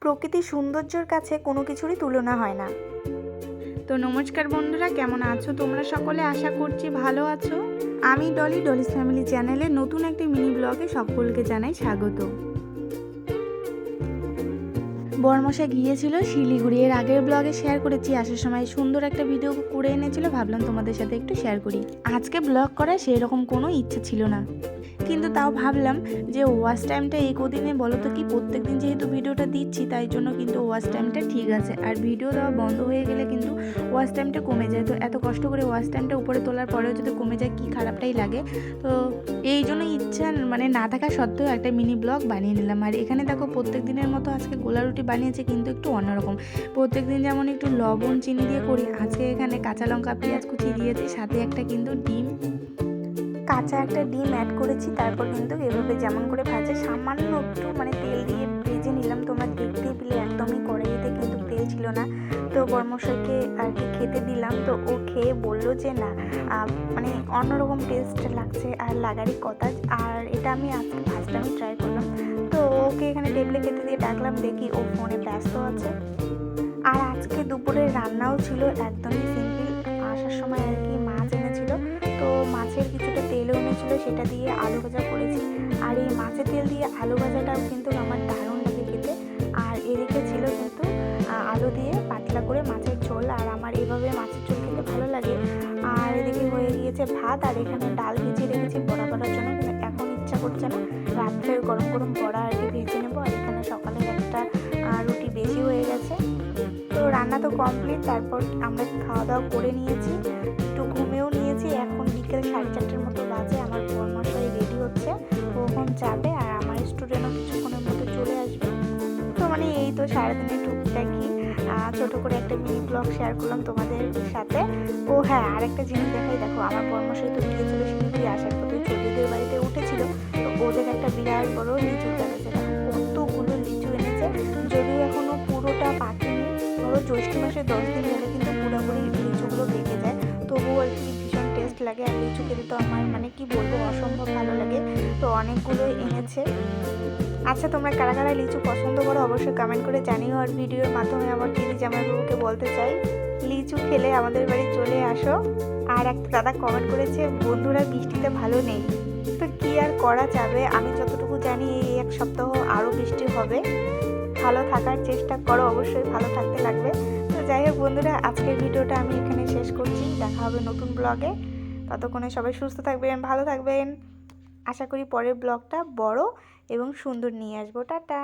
প্রকৃতির সৌন্দর্যের কাছে কোনো কিছুরই তুলনা হয় না। তো নমস্কার বন্ধুরা, কেমন আছো? তোমরা সকলে আশা করছি ভালো আছো। আমি ডলি, ডলিস ফ্যামিলি চ্যানেলে নতুন একটি মিনি ব্লগে সকলকে জানাই স্বাগত। বর্মশা গিয়েছিল, শিলিগুড়ি। এর আগের ব্লগে শেয়ার করেছি, আসার সময় সুন্দর একটা ভিডিও করে এনেছিল, ভাবলাম তোমাদের সাথে একটু শেয়ার করি। আজকে ব্লগ করার সেরকম কোনো ইচ্ছা ছিল না। কিন্তু তাও ভাবলাম যে ওয়াশ টাইমটা এই কদিনে বলো তো কি, প্রত্যেকদিন যেহেতু ভিডিওটা দিচ্ছি, তাই জন্য কিন্তু ওয়াশ টাইমটা ঠিক আছে। আর ভিডিও দেওয়া বন্ধ হয়ে গেলে কিন্তু ওয়াচ টাইমটা কমে যায়। তো এত কষ্ট করে ওয়াশ টাইমটা উপরে তোলার পরেও যদি কমে যায়, কি খারাপটাই লাগে। তো এই জন্য ইচ্ছা মানে না থাকা সত্ত্বেও একটা মিনি ব্লগ বানিয়ে নিলাম। আর এখানে দেখো প্রত্যেক দিনের মতো আজকে গোলা রুটি বানিয়েছে, কিন্তু একটু অন্যরকম। প্রত্যেক দিন যেমন একটু লবণ, চিনি দিয়ে করি, আজকে এখানে কাঁচা লঙ্কা, পেঁয়াজ কুচি দিয়েছি, সাথে একটা কিন্তু ডিম। কাঁচা একটা ডিম অ্যাড করেছি, তারপর কিন্তু এভাবে যেমন করে ভাজে, সামান্য একটু মানে তেল দিয়ে ভেজে নিলাম। তোমরা দেখতেই পেলে একদমই কড়াইতে কিন্তু তেল ছিল না। তো বর্মশাইকে আর কি খেতে দিলাম, তো ও খেয়ে বলল যে, না মানে অন্যরকম টেস্ট লাগছে আর লাগারই কথা। আর এটা আমি আজকে ফার্স্ট আমি ট্রাই করলাম। তো ওকে এখানে টেবিলে খেতে দিয়ে ডাকলাম, দেখি ও ফোনে ব্যস্ত আছে। আর আজকে দুপুরের রান্নাও ছিল একদমই সিম্পল আসার সময় আর কি মাছ এনেছিল। তো মাছের কিছুটা এনেছিল সেটা দিয়ে আলু ভাজা করেছি। আর এই মাছের তেল দিয়ে আলু ভাজাটাও কিন্তু আমার দারুণ লাগে খেতে। আর এদিকে ছিল কিন্তু আলু দিয়ে পাতলা করে মাছের ঝোল, আর আমার এভাবে মাছের ঝোল খেতে ভালো লাগে। আর এদিকে হয়ে গিয়েছে ভাত, আর এখানে ডাল ভিজিয়ে রেখেছি বড়া করার জন্য, কিন্তু এখন ইচ্ছা করছে না। রাত্রে গরম গরম বড়া আর কি ভেজে নেব, আর এখানে সকালের একটা রুটি বেশি হয়ে গেছে। তো রান্না তো কমপ্লিট তারপর আমরা খাওয়া দাওয়া করে নিয়েছি, একটু ঘুমেও নিয়েছি, এখন সাড়ে চারটের মতো বাজে, আমার বর্মশাই রেডি হচ্ছে, ও এখন যাবে আর আমার স্টুডেন্টও কিছুক্ষণের মতো চলে আসবে। তো মানে এই তো সারাদিনে টুকটাকি ছোট করে একটা মিনি ব্লগ শেয়ার করলাম তোমাদের সাথে। ও হ্যাঁ আর একটা জিনিস দেখাই, দেখো আমার বর্মশাই তো গিয়েছিল শিলিগুড়ি আসার পথে চৌধুরীদের বাড়িতে উঠেছিল। তো ওদের একটা বিরাট বড় লিচু গাছ আছে কতগুলো লিচু এনেছে। যদিও এখনও পুরোটা পাকেনি ধরো জ্যৈষ্ঠ মাসে দশ দিন গেলে কিন্তু পুরোপুরি লিচুগুলো পেকে যায়। লাগে আর লিচু খেতে তো আমার মানে কি বলব, অসম্ভব ভালো লাগে। তো অনেকগুলো এনেছে। আচ্ছা তোমরা কারা কারা লিচু পছন্দ করো অবশ্যই কমেন্ট করে জানিও আর ভিডিওর মাধ্যমে আমার দিদি জামাইবাবুকে বলতে চাই, লিচু খেলে আমাদের বাড়ি চলে আসো। আর একটা দাদা কমেন্ট করেছে, বন্ধুরা, বৃষ্টিতে ভালো নেই। তো কি আর করা যাবে? আমি যতটুকু জানি এই এক সপ্তাহ আরও বৃষ্টি হবে। ভালো থাকার চেষ্টা করো, অবশ্যই ভালো থাকতে লাগবে। তো যাই হোক বন্ধুরা, আজকের ভিডিওটা আমি এখানে শেষ করছি। দেখা হবে নতুন ব্লগে ততক্ষণে সবাই সুস্থ থাকবেন, ভালো থাকবেন। আশা করি পরের ব্লগটা বড় এবং সুন্দর নিয়ে আসব। টাটা।